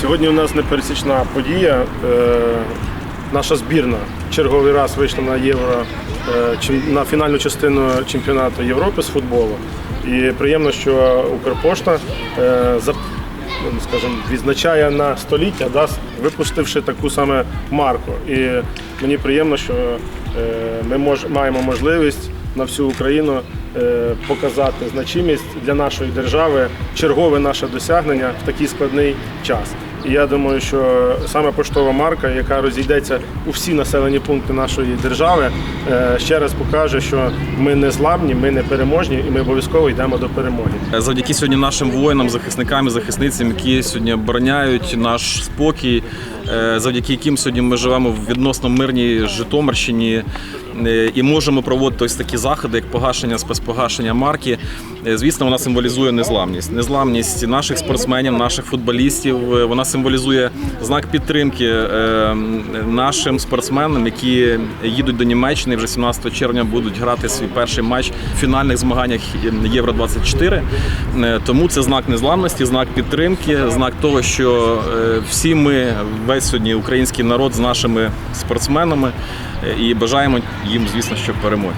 Сьогодні у нас непересічна подія. Е, Наша збірна черговий раз вийшла на євро е, на фінальну частину чемпіонату Європи з футболу. І приємно, що Укрпошта е, ну, скажімо, відзначає на століття, да, випустивши таку саме марку. І мені приємно, що ми маємо можливість на всю Україну показати значимість для нашої держави, чергове наше досягнення в такий складний час. Я думаю, що саме поштова марка, яка розійдеться у всі населені пункти нашої держави, е, ще раз покаже, що ми не зламні, ми не переможні, і ми обов'язково йдемо до перемоги. Завдяки сьогодні нашим воїнам, захисникам і захисницям, які сьогодні обороняють наш спокій, е, завдяки яким сьогодні ми живемо в відносно мирній Житомирщині е, і можемо проводити ось такі заходи, як погашення, спецпогашення марки. Звісно, вона символізує незламність. Незламність наших спортсменів, наших футболістів. Вона символізує знак підтримки е, нашим спортсменам, які їдуть до Німеччини. Вже 17 червня будуть грати свій перший матч в фінальних змаганнях Євро 24 Е, Тому це знак незламності, знак підтримки, знак того, що е, всі ми, весь сьогодні український народ з нашими спортсменами і бажаємо їм, звісно, що перемоги.